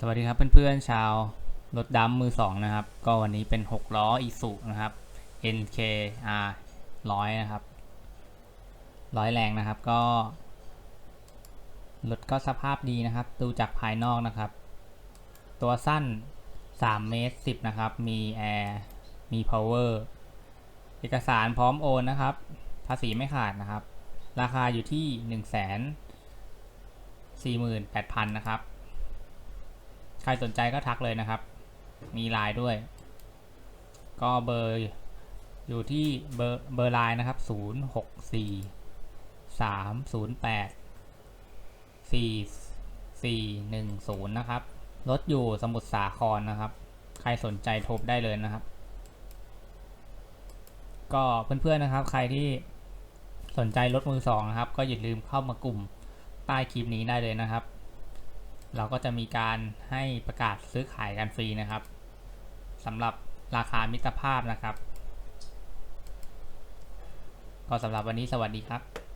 สวัสดีครับเพื่อนๆชาวรถดำมือสองนะครับ ก็วันนี้เป็น 6 ล้ออีสุนะครับ NKR ร้อยนะครับร้อยแรงนะครับก็รถก็สภาพดีนะครับ ดูจากภายนอกนะครับ ตัวสั้น 3 เมตร 10 นะครับ มีแอร์มี power เอกสารพร้อมโอนนะครับ ภาษีไม่ขาดนะครับ ราคาอยู่ที่ 1 4 8 0 0 0 นะครับ รสนใจก็ทักเลยนะครับ มีไลน์ด้วย ก็เบอร์อยู่ที่เบอร์เบอร์ไลน์นะครับ 0 6 4 3 0 8 4 4 1 0 นะครับ รถอยู่สมุทรสาครนะครับ ใครสนใจโทรได้เลยนะครับ ก็เพื่อนๆนะครับ ใครที่สนใจรถมือสองนะครับ ก็อย่าลืมเข้ามากลุ่มใต้คลิปนี้ได้เลยนะครับ เราก็จะมีการให้ประกาศซื้อขายกันฟรีนะครับสำหรับราคามิตรภาพนะครับ ก็สำหรับวันนี้สวัสดีครับ